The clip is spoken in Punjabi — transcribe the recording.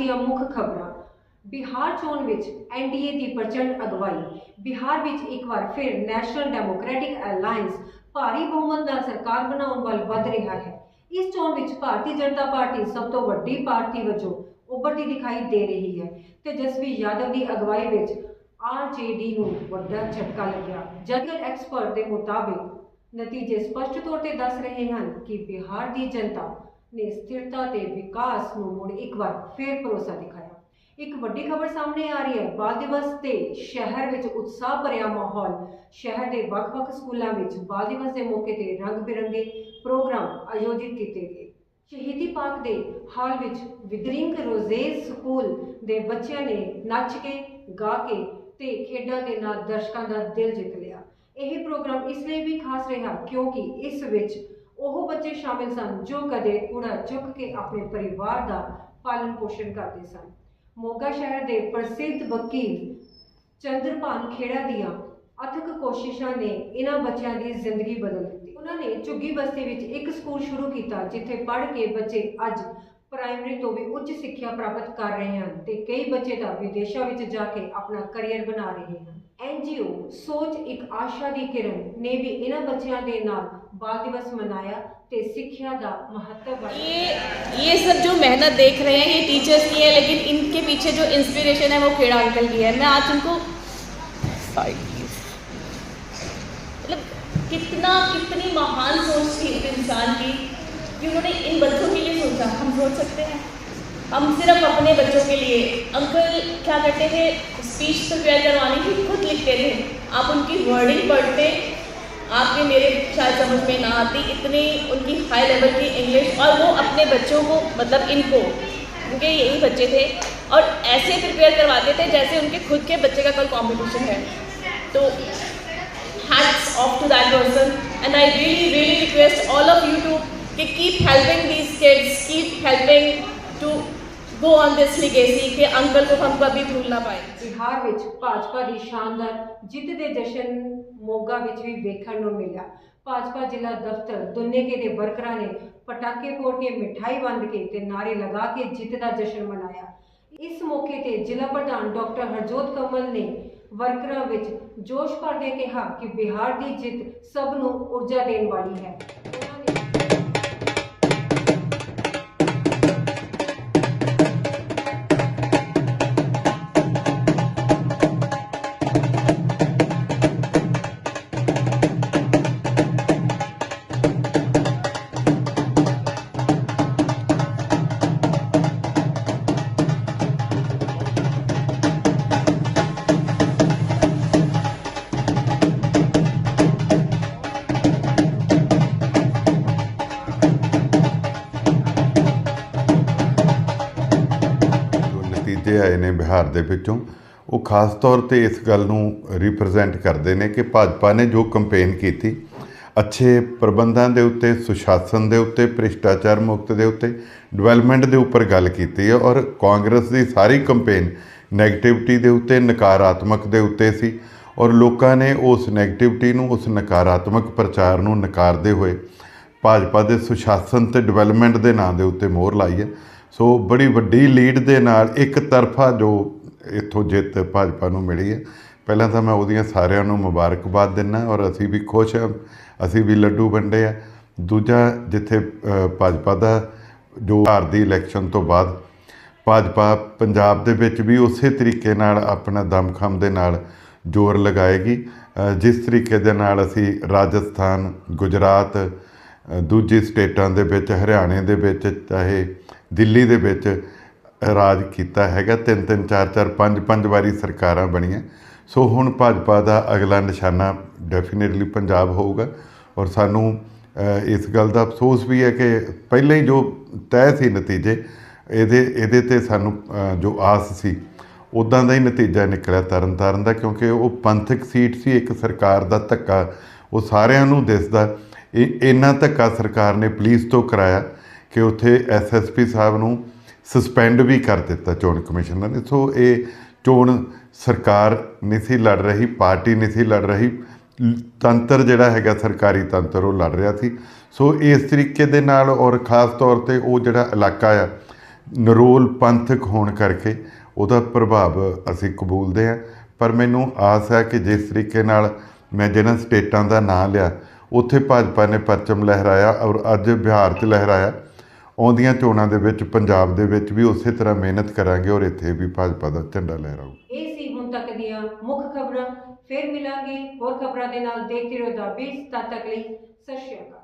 ਦੀਆਂ ਮੁੱਖ ਖਬਰਾਂ। ਬਿਹਾਰ ਚੋਣ ਵਿੱਚ ਐਨਡੀਏ ਦੀ ਪ੍ਰਚੰਡ ਅਗਵਾਈ। ਬਿਹਾਰ ਵਿੱਚ ਇੱਕ ਵਾਰ ਫਿਰ ਨੈਸ਼ਨਲ ਡੈਮੋਕ੍ਰੈਟਿਕ ਅਲਾਈਅੰਸ ਭਾਰੀ ਬਹੁਮਤ ਨਾਲ ਸਰਕਾਰ ਬਣਾਉਣ ਵੱਲ ਵਧ ਰਿਹਾ ਹੈ। ਇਸ ਚੋਣ ਵਿੱਚ ਭਾਰਤੀ ਜਨਤਾ ਪਾਰਟੀ ਸਭ ਤੋਂ ਵੱਡੀ ਪਾਰਟੀ ਵਜੋਂ ਉੱਭਰਦੀ ਦਿਖਾਈ ਦੇ ਰਹੀ ਹੈ ਤੇ ਯਾਦਵ ਦੀ ਅਗਵਾਈ ਵਿੱਚ ਆਰਜੇਡੀ ਨੂੰ ਵੱਡਾ ਝਟਕਾ ਲੱਗਿਆ। ਜਨਰਲ ਐਕਸਪਰਟ ਦੇ ਮੁਤਾਬਿਕ ਨਤੀਜੇ ਸਪਸ਼ਟ ਤੌਰ ਤੇ ਦੱਸ ਰਹੇ ਹਨ ਕਿ ਬਿਹਾਰ ਦੀ ਜਨਤਾ ਨੇ ਸਥਿਰਤਾ ਤੇ ਵਿਕਾਸ ਨੂੰ ਮੁੜ ਇੱਕ ਵਾਰ ਫੇਰ ਭਰੋਸਾ ਦਿਖਾਇਆ। ਇੱਕ ਵੱਡੀ ਖਬਰ ਸਾਹਮਣੇ ਆ ਰਹੀ ਹੈ। ਬਾਲ ਦਿਵਸ ਤੇ ਸ਼ਹਿਰ ਵਿੱਚ ਉਤਸ਼ਾਹ ਭਰਿਆ ਮਾਹੌਲ। ਸ਼ਹਿਰ ਦੇ ਵੱਖ-ਵੱਖ ਸਕੂਲਾਂ ਵਿੱਚ ਬਾਲ ਦਿਵਸ ਦੇ ਮੌਕੇ ਤੇ ਰੰਗ-ਬਿਰੰਗੇ ਪ੍ਰੋਗਰਾਮ ਆਯੋਜਿਤ ਕੀਤੇ ਗਏ। ਸ਼ਹੀਦੀ ਪਾਰਕ ਦੇ ਹਾਲ ਵਿੱਚ ਵਿਦਰਿੰਗ ਰੋਜ਼ੇਜ਼ ਸਕੂਲ ਦੇ ਬੱਚਿਆਂ ਨੇ ਨੱਚ ਕੇ, ਗਾ ਕੇ ਤੇ ਖੇਡਾਂ ਦੇ ਨਾਲ ਦਰਸ਼ਕਾਂ ਦਾ ਦਿਲ ਜਿੱਤ ਲਿਆ। ਇਹ ਪ੍ਰੋਗਰਾਮ ਇਸ ਲਈ ਵੀ ਖਾਸ ਰਿਹਾ ਕਿਉਂਕਿ ਇਸ ਵਿੱਚ ਉਹ ਬੱਚੇ ਸ਼ਾਮਿਲ ਸਨ ਜੋ ਕਦੇ ਕੂੜਾ ਚੁੱਕ ਕੇ ਆਪਣੇ ਪਰਿਵਾਰ ਦਾ ਪਾਲਣ ਪੋਸ਼ਣ ਕਰਦੇ ਸਨ। ਮੋਗਾ ਸ਼ਹਿਰ ਦੇ ਪ੍ਰਸਿੱਧ ਵਕੀਲ ਚੰਦਰਪਾਨ ਖੇੜਾ ਦੀਆਂ ਅਥਕ ਕੋਸ਼ਿਸ਼ਾਂ ਨੇ ਇਹਨਾਂ ਬੱਚਿਆਂ ਦੀ ਜ਼ਿੰਦਗੀ ਬਦਲ ਦਿੱਤੀ। ਉਹਨਾਂ ਨੇ ਝੁੱਗੀ ਬਸਤੀ ਵਿੱਚ ਇੱਕ ਸਕੂਲ ਸ਼ੁਰੂ ਕੀਤਾ, ਜਿੱਥੇ ਪੜ੍ਹ ਕੇ ਬੱਚੇ ਅੱਜ ਪ੍ਰਾਇਮਰੀ ਤੋਂ ਵੀ ਉੱਚ ਸਿੱਖਿਆ ਪ੍ਰਾਪਤ ਕਰ ਰਹੇ ਹਨ ਤੇ ਕਈ ਬੱਚੇ ਤਾਂ ਵਿਦੇਸ਼ਾਂ ਵਿੱਚ ਜਾ ਕੇ ਆਪਣਾ ਕੈਰੀਅਰ ਬਣਾ ਰਹੇ ਹਨ ਐਨਜੀਓ ਸੋਚ ਇੱਕ ਆਸ਼ਾ ਦੀ ਕਿਰਨ ਨੇ ਵੀ ਇਹਨਾਂ ਬੱਚਿਆਂ ਦੇ ਨਾਲ ਬਾਲ ਦਿਵਸ ਮਨਾਇਆ ਤੇ ਸਿੱਖਿਆ ਦਾ ਮਹੱਤਵ ਬਾਰੇ ये ये सब जो मेहनत देख रहे हैं ये टीचर्स की है लेकिन इनके पीछे जो इंस्पिरेशन है वो खेड़ा अंकल की है मैं आज उनको मतलब कितना कितनी महान सोच थी एक इंसान की कि उन्होंने इन बच्चों सोचा हम सोच सकते हैं। हम सिर्फ़ अपने बच्चों के लिए, अंकल क्या करते थे स्पीच प्रिपेयर करवाने की खुद लिखते थे। आप उनकी वर्डिंग पढ़ते, आपके मेरे शायद समझ में ना आती, इतनी उनकी हाई लेवल की इंग्लिश और वो अपने बच्चों को मतलब इनको क्योंकि यही बच्चे थे, और ऐसे प्रिपेयर करवाते थे जैसे उनके खुद के बच्चे का कल कॉम्पिटिशन है। तो hats off to that person, and I really really request all of you to कि keep helping these kids keep helping to go on this legacy कि अंकल को हम कभी भूल ना पाए ਬਿਹਾਰ ਵਿੱਚ ਭਾਜਪਾ ਦੀ ਸ਼ਾਨਦਾਰ ਜਿੱਤ ਦੇ ਜਸ਼ਨ ਮੋਗਾ ਵਿੱਚ ਵੀ ਵੇਖਣ ਨੂੰ ਮਿਲਿਆ ਭਾਜਪਾ ਜ਼ਿਲ੍ਹਾ ਦਫ਼ਤਰ ਦੁੰਨੇਕੇ ਦੇ ਵਰਕਰਾਂ ਨੇ ਪਟਾਕੇ ਫੋੜ ਕੇ ਮਿਠਾਈ ਵੰਡ ਕੇ ਤੇ ਨਾਰੇ ਲਗਾ ਕੇ ਜਿੱਤ ਦਾ ਜਸ਼ਨ ਮਨਾਇਆ ਇਸ ਮੌਕੇ ਤੇ ਜ਼ਿਲ੍ਹਾ ਪ੍ਰਧਾਨ ਡਾਕਟਰ ਹਰਜੋਤ ਕਮਲ ਨੇ ਵਰਕਰਾਂ ਵਿੱਚ ਜੋਸ਼ ਭਰਦੇ ਕਿਹਾ ਕਿ ਬਿਹਾਰ ਦੀ ਜਿੱਤ ਸਭ ਨੂੰ ਊਰਜਾ ਦੇਣ ਵਾਲੀ ਹੈ ਉਹਨਾਂ ਆਏ ਨੇ ਬਿਹਾਰ ਦੇ ਵਿੱਚੋਂ, ਉਹ ਖਾਸ ਤੌਰ ਤੇ ਇਸ ਗੱਲ ਨੂੰ ਰਿਪਰੈਜ਼ੈਂਟ ਕਰਦੇ ਨੇ ਕਿ ਭਾਜਪਾ ਨੇ ਜੋ ਕੈਂਪੇਨ ਕੀਤੀ, ਅੱਛੇ ਪ੍ਰਬੰਧਾਂ ਦੇ ਉੱਤੇ, ਸੁਸ਼ਾਸਨ ਦੇ ਉੱਤੇ, ਭ੍ਰਿਸ਼ਟਾਚਾਰ ਮੁਕਤ ਦੇ ਉੱਤੇ ਡਿਵੈਲਪਮੈਂਟ ਦੇ ਉੱਪਰ ਗੱਲ ਕੀਤੀ ਹੈ ਔਰ ਕਾਂਗਰਸ ਦੀ ਸਾਰੀ ਕੈਂਪੇਨ ਨੈਗੇਟਿਵਿਟੀ ਦੇ ਉੱਤੇ, ਨਕਾਰਾਤਮਕ ਦੇ ਉੱਤੇ ਸੀ ਔਰ ਲੋਕਾਂ ਨੇ ਉਸ ਨੈਗੇਟਿਵਿਟੀ ਨੂੰ, ਉਸ ਨਕਾਰਾਤਮਕ ਪ੍ਰਚਾਰ ਨੂੰ ਨਕਾਰਦੇ ਹੋਏ ਭਾਜਪਾ ਦੇ ਸੁਸ਼ਾਸਨ ਤੇ ਡਿਵੈਲਪਮੈਂਟ ਦੇ ਨਾਂ ਦੇ ਉੱਤੇ ਮੋਹਰ ਲਾਈ ਹੈ। ਸੋ ਬੜੀ ਵੱਡੀ ਲੀਡ ਦੇ ਨਾਲ ਇੱਕ ਤਰਫਾ ਜੋ ਇੱਥੋਂ ਜਿੱਤ ਭਾਜਪਾ ਨੂੰ ਮਿਲੀ ਹੈ। ਪਹਿਲਾਂ ਤਾਂ ਮੈਂ ਉਹਦੀਆਂ ਸਾਰਿਆਂ ਨੂੰ ਮੁਬਾਰਕਬਾਦ ਦਿੰਦਾ ਔਰ ਅਸੀਂ ਵੀ ਖੁਸ਼ ਹਾਂ, ਅਸੀਂ ਵੀ ਲੱਡੂ ਵੰਡੇ ਆ। ਦੂਜਾ, ਜਿੱਥੇ ਭਾਜਪਾ ਦਾ ਜੋ ਹਾਰ ਦੀ ਇਲੈਕਸ਼ਨ ਤੋਂ ਬਾਅਦ ਭਾਜਪਾ ਪੰਜਾਬ ਦੇ ਵਿੱਚ ਵੀ ਉਸੇ ਤਰੀਕੇ ਨਾਲ ਆਪਣਾ ਦਮਖਮ ਦੇ ਨਾਲ ਜ਼ੋਰ ਲਗਾਏਗੀ। ਜਿਸ ਤਰੀਕੇ ਦੇ ਨਾਲ ਅਸੀਂ ਰਾਜਸਥਾਨ, ਗੁਜਰਾਤ ਦੂਜੀ ਸਟੇਟਾਂ ਦੇ ਵਿੱਚ, ਹਰਿਆਣੇ ਦੇ ਵਿੱਚ, ਚਾਹੇ ਦਿੱਲੀ ਦੇ ਵਿੱਚ ਰਾਜ ਕੀਤਾ ਹੈਗਾ। ਤਿੰਨ ਤਿੰਨ, ਚਾਰ ਚਾਰ, ਪੰਜ ਪੰਜ ਵਾਰੀ ਸਰਕਾਰਾਂ ਬਣੀਆਂ। ਸੋ ਹੁਣ ਭਾਜਪਾ ਦਾ ਅਗਲਾ ਨਿਸ਼ਾਨਾ ਡੈਫੀਨਿਟਲੀ ਪੰਜਾਬ ਹੋਊਗਾ। ਔਰ ਸਾਨੂੰ ਇਸ ਗੱਲ ਦਾ ਅਫਸੋਸ ਵੀ ਹੈ ਕਿ ਪਹਿਲਾਂ ਹੀ ਜੋ ਤੈਅ ਸੀ ਨਤੀਜੇ, ਇਹਦੇ ਇਹਦੇ ਤੇ ਸਾਨੂੰ ਜੋ ਆਸ ਸੀ ਉਦਾਂ ਦਾ ਹੀ ਨਤੀਜਾ ਨਿਕਲਿਆ ਤਰਨ ਤਾਰਨ ਦਾ, ਕਿਉਂਕਿ ਉਹ ਪੰਥਕ ਸੀਟ ਸੀ, ਇੱਕ ਸਰਕਾਰ ਦਾ ਧੱਕਾ ਉਹ ਸਾਰਿਆਂ ਨੂੰ ਦਿਸਦਾ। ਇਹ ਇੰਨਾ ਧੱਕਾ ਸਰਕਾਰ ਨੇ ਪੁਲਿਸ ਤੋਂ ਕਰਾਇਆ। ਕਿ ਉੱਥੇ ਐਸਐਸਪੀ ਸਾਹਿਬ ਨੂੰ ਸਸਪੈਂਡ ਵੀ ਕਰ ਦਿੱਤਾ ਚੋਣ ਕਮਿਸ਼ਨਰ ਨੇ। ਸੋ ਇਹ ਚੋਣ ਸਰਕਾਰ ਨਹੀਂ ਸੀ ਲੜ ਰਹੀ, ਪਾਰਟੀ ਨਹੀਂ ਸੀ ਲੜ ਰਹੀ, ਤੰਤਰ ਜਿਹੜਾ ਹੈਗਾ ਸਰਕਾਰੀ ਤੰਤਰ ਉਹ ਲੜ ਰਿਹਾ ਸੀ। ਸੋ ਇਸ ਤਰੀਕੇ ਦੇ ਨਾਲ ਔਰ ਖਾਸ ਤੌਰ ਤੇ ਉਹ ਜਿਹੜਾ ਇਲਾਕਾ ਆ, ਨਰੋਲ ਪੰਥਕ ਹੋਣ ਕਰਕੇ ਉਹਦਾ ਪ੍ਰਭਾਵ ਅਸੀਂ ਕਬੂਲਦੇ ਹਾਂ। ਪਰ ਮੈਨੂੰ ਆਸ ਹੈ ਕਿ ਜਿਸ ਤਰੀਕੇ ਨਾਲ ਮੈਂ ਜਿਹਨਾਂ ਸਟੇਟਾਂ ਦਾ ਨਾਂ ਲਿਆ, ਉੱਥੇ ਭਾਜਪਾ ਨੇ ਪਰਚਮ ਲਹਿਰਾਇਆ ਔਰ ਅੱਜ ਬਿਹਾਰ 'ਚ ਲਹਿਰਾਇਆ। ਆਉਂਦੀਆਂ ਚੋਣਾਂ ਦੇ ਵਿੱਚ ਪੰਜਾਬ ਦੇ ਵਿੱਚ ਵੀ ਉਸੇ ਤਰ੍ਹਾਂ ਮਿਹਨਤ ਕਰਾਂਗੇ ਔਰ ਇੱਥੇ ਵੀ ਭਾਜਪਾ ਦਾ ਝੰਡਾ ਲਹਿਰਾਊ ਇਹ ਸੀ ਹੁਣ ਤੱਕ ਦੀਆਂ ਮੁੱਖ ਖਬਰਾਂ। ਫੇਰ ਮਿਲਾਂਗੇ ਹੋਰ ਖਬਰਾਂ ਦੇ ਨਾਲ। ਦੇਖਦੇ ਰਹੋ ਦਾ ਤਦ ਤੱਕ ਲਈ ਸਤਿ ਸ਼੍ਰੀ ਅਕਾਲ।